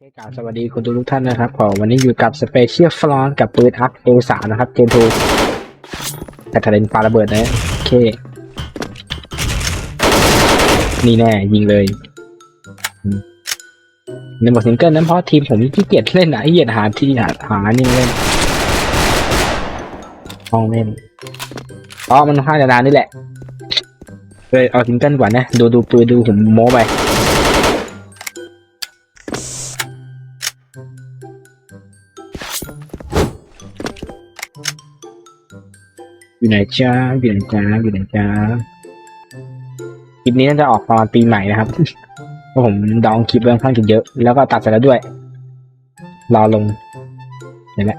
เคกาบสวัสดีคุณทุกท่านนะครับขอวันนี้อยู่กับสเปเชียลฟลอนกับปืนอัพเอสานะครับเกมทูแต่ทะเลนปาระเบิดนะโอเค นี่แน่ยิงเลยอืมในบทซิงเกิลนั้นเพราะทีมผมขี้เกียจเล่นอะไอ้เหี้ยหาที่หาหานี่เล่นห้องเล่นเพราะมันค่อนข้างจะนานนี่แหละเลยเอาซิงเกิลก่อนนะ ดูดูปืนดูผมโม้ไป อยู่ไหนจ้าอยู่ไหนจ้าอยู่ไหนจ้าคลิปนี้น่าจะออกตอนปีใหม่นะครับเพราะผมดองคลิปไว้ค่อนข้างจะเยอะ แล้วก็ตัดเสร็จแล้วด้วย รอลงเห็นแล้ว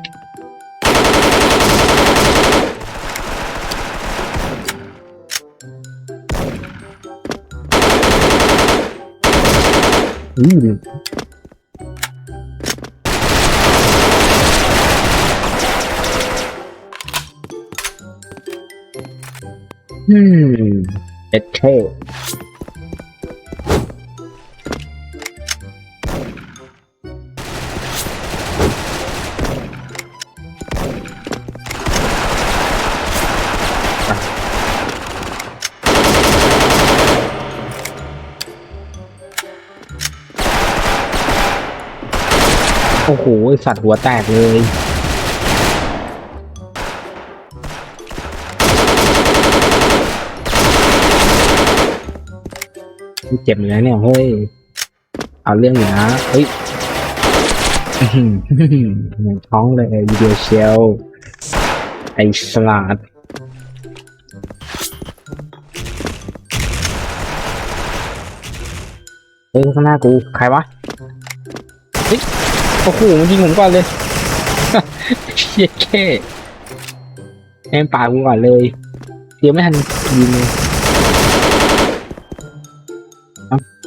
อืม อืมเอ็ดเท่โอ้โห สัตว์หัวแตกเลย เจ็บเหมือนกันเนี่ยเฮ้ยเอาเรื่องอยู่นะเฮ้ยท้องเลยวิดีโอเชลไอ้สลัดเฮ้ยข้างหน้ากู ใครวะเฮ้ยโอ้โหมันยิงผมก่อนเลยเชี่ยแค่แอมป่ากูก่อนเลยเดี๋ยวไม่ทันยิงเลย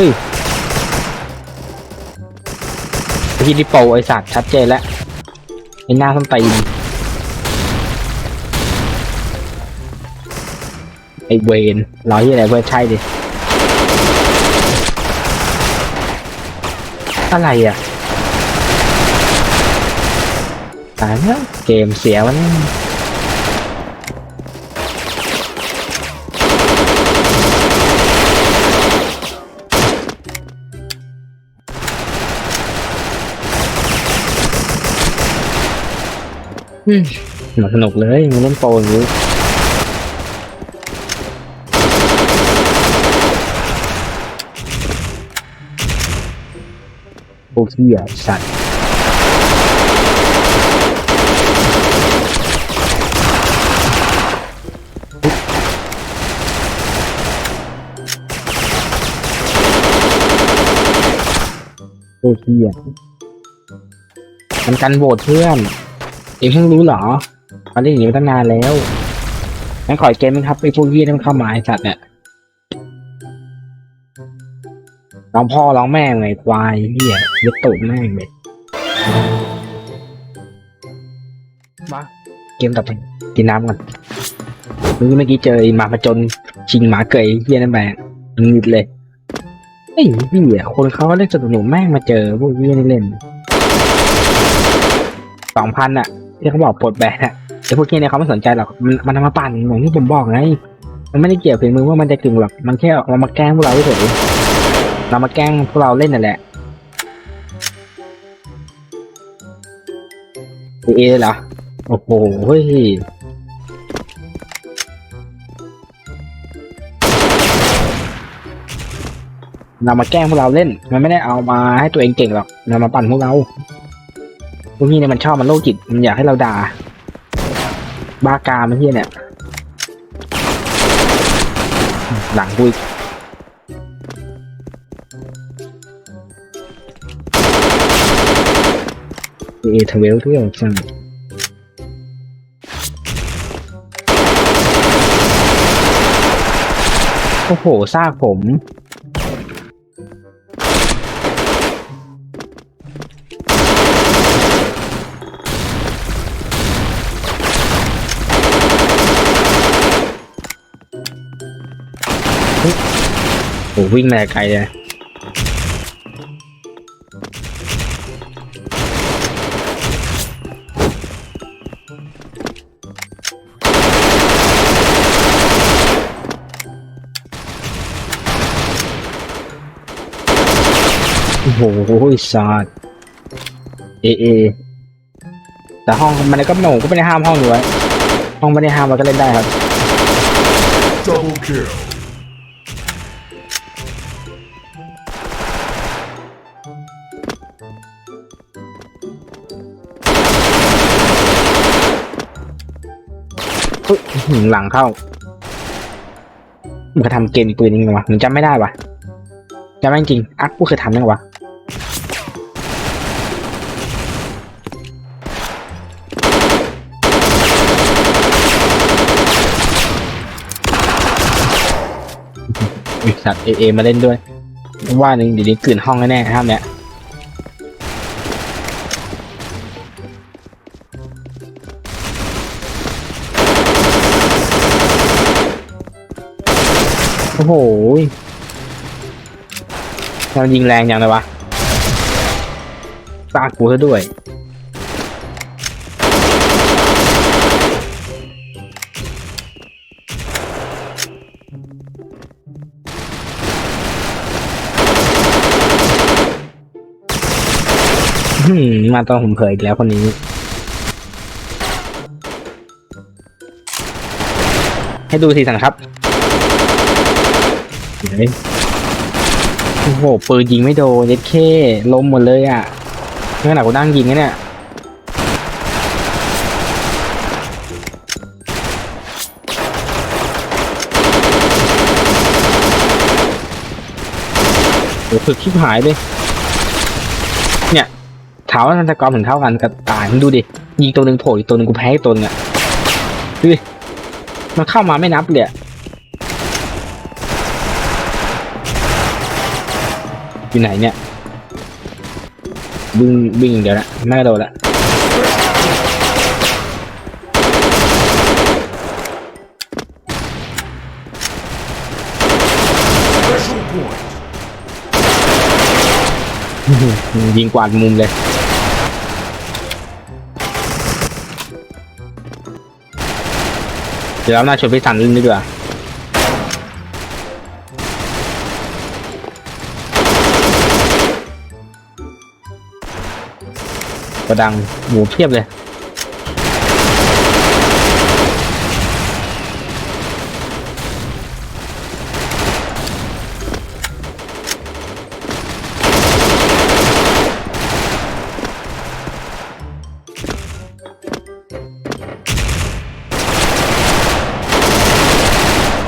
ฮ้ยพี่ดิโปไอสัตว์ชัดเจนแล้วไอหน้าส้นตีนไอเวนรอที่อะไรเพื่อใช่ดิอะไรอะตายแล้วเกมเสียวันนี้ สนุกเลยมันเล่นโปรอย่างนี้พวกที่อะสัตว์พวกที่อะมันกันโหวตเพื่อน เองเพิ่งรู้เหรอเขาเล่นอย่างนี้มาตั้งนานแล้วงั้นขออีกเกมนึงครับไอ้พวกเหี้ยที่มันเข้ามาไอ้สัตว์เนี่ยร้องพ่อร้องแม่งไงควายเหี้ยยึดตูดแม่งเลยมาเกมต่อไปกินน้ำก่อนเมื่อกี้เจอไอ้หมาผจญชิงหมาเกยเหี้ยนั่นแบงนิดเลยไอ้เหี้ยคนเขาเล่นสนุกๆแม่งมาเจอพวกเหี้ยนี่เล่นสองพันอะ ที่เขาบอกปลดแบนอะไอ้พวกนี้เนี่ยเขาไม่สนใจหรอก มันมันทำมาปั่นเหมือนที่ผมบอกไง มันไม่ได้เกี่ยวกับมือว่ามันจะกึ่งหรอก มันแค่เอามาแกล้งพวกเราเฉยๆเรามาแกล้งพวกเราเล่นนั่นแหละเอเอเหรอ โอ้โหเฮ้ยเรามาแกล้งพวกเราเล่น มันไม่ได้เอามาให้ตัวเองเก่งหรอกเรามาปั่นพวกเรา พวกนี่เนี่ยมันชอบมันโลจิตมันอยากให้เราด่าบ้ากามันเฮียเนี่ย หลังบุยเอทเวลทุกอย่างช่งโอ้โหซากผม วิ่งมาไกลเลยโอ้โหซาดเอเอแต่ห้องมันก็หนูก็ไม่ได้ห้ามห้องอยู่ไว้ห้องไม่ได้ห้ามเราก็เล่นได้ครับ Double kill. อุ๊ยหลังเข้า มันก็ทำเกมอีกปืนนึงวะผมจำไม่ได้วะจำไม่จริง อักกูเคยทำยังวะอุ๊ยสัตว์เอเอมาเล่นด้วย ว่าหนึ่งเดี๋ยวนี้กลืนห้องแน่ๆห้ามเนี่ย โอ้โหมันยิงแรงอย่างเลยวะตากูซะด้วยมมาตอนผมเผยอีกแล้วคนนี้ให้ดูสีสันครับ โอ้โหปืนยิงไม่โดนเย็ดเข้ล้มหมดเลยอะนี่ขนาดกูนั่งยิงนะเนี่ยโอ้ฝึกชิบหายเลย เนี่ยถามว่านันตกรถึงเท่ากันกับตายมึงดูดิ ยิงตัวหนึ่งโผล่อีกตัวหนึ่งกูแพ้อีกตัวหนึงอะดูดิ มันเข้ามาไม่นับเลย อยู่ไหนเนี่ยวิ่งวิ่งเดี๋ยวละไม่กระโดดละยิงกวาดมุมเลยเดี๋ยวเราหน้าชวนพี่สันเล่นดีกว่า กระดังหมูเพียบเลย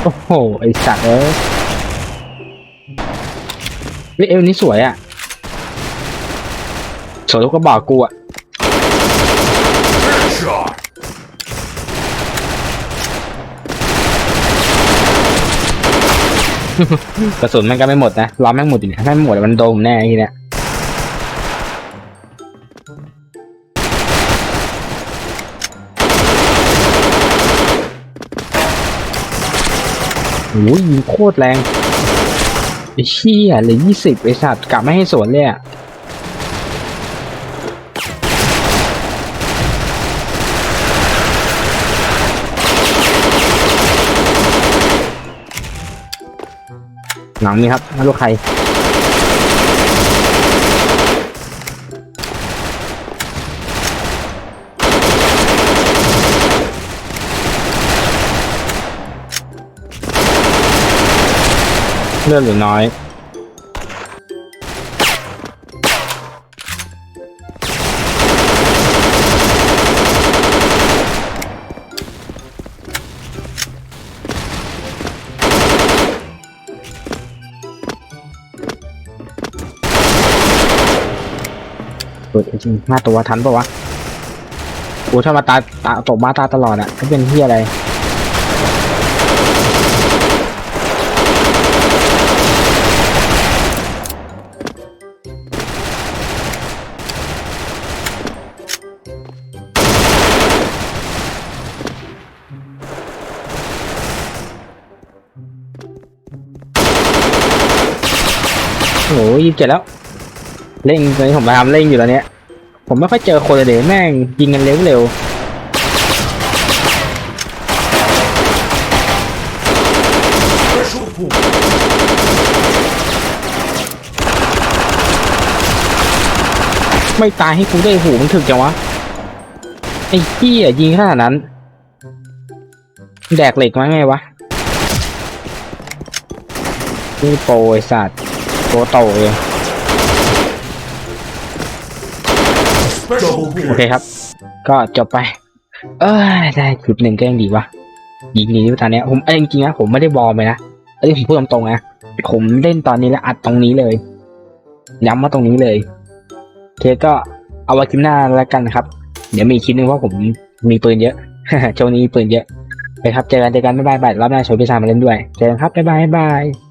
โอ้โห ไอสัตว์เอ้ยเฮ้ยเอวนี้สวยอะ สวยทุกกระบอกกูอะ Headshot. กระสุนมันก็ไม่หมดนะล้อมแม่งหมดอยู่เนี่ยถ้าไม่หมดมันโดนผมแน่ทีเนี้ยโอ้ยยิงโคตรแรงไอ้เชี่ยเลยยี่สิบไอ้สัตว์กลับไม่ให้สวนเลยอะ หลังนี้ครับไม่รู้ใครเลือดหรือน้อย เปิดจริงห้าตัวทันปะวะกูถ้ามาตาตาตกมาตาตลอดอะก็เป็นที่อะไรโอ้ยยิงเจ็ดแล้ว เร่งตอนนี้ผมพยายามเร่งอยู่แล้วเนี้ย ผมไม่ค่อยเจอคนเลยเดี๋ยวแม่งยิงกันเร็วเร็ว Special point. ไม่ตายให้กูได้หูมันถึกจังวะ ไอ้เหี้ยยิงขนาดนั้น แดกเหล็กมาไงวะ นี่โปรไอสัตว์โปรโตเอง โอเคครับ ก็จบไป เอ้ยได้คลิปหนึ่งก็ยังดีวะยิงหนีตอนเนี้ยผมเอ้จริงๆนะผมไม่ได้บอลไปนะเอ้ยผมพูดตรงๆนะผมเล่นตอนนี้แล้วอัดตรงนี้เลยย้ำมาตรงนี้เลยโอเคก็เอาไว้คลิปหน้าแล้วกันนะครับ เดี๋ยวมีคลิปหนึงว่าผมมีปืนเยอะช่วงนี้ปืนเยอะไปครับเจอกันเจอกันบ๊ายบายบายรอบหน้าโชว์พิซซ่ามาเล่นด้วยเจอกันครับบ๊ายบายบ๊ายบาย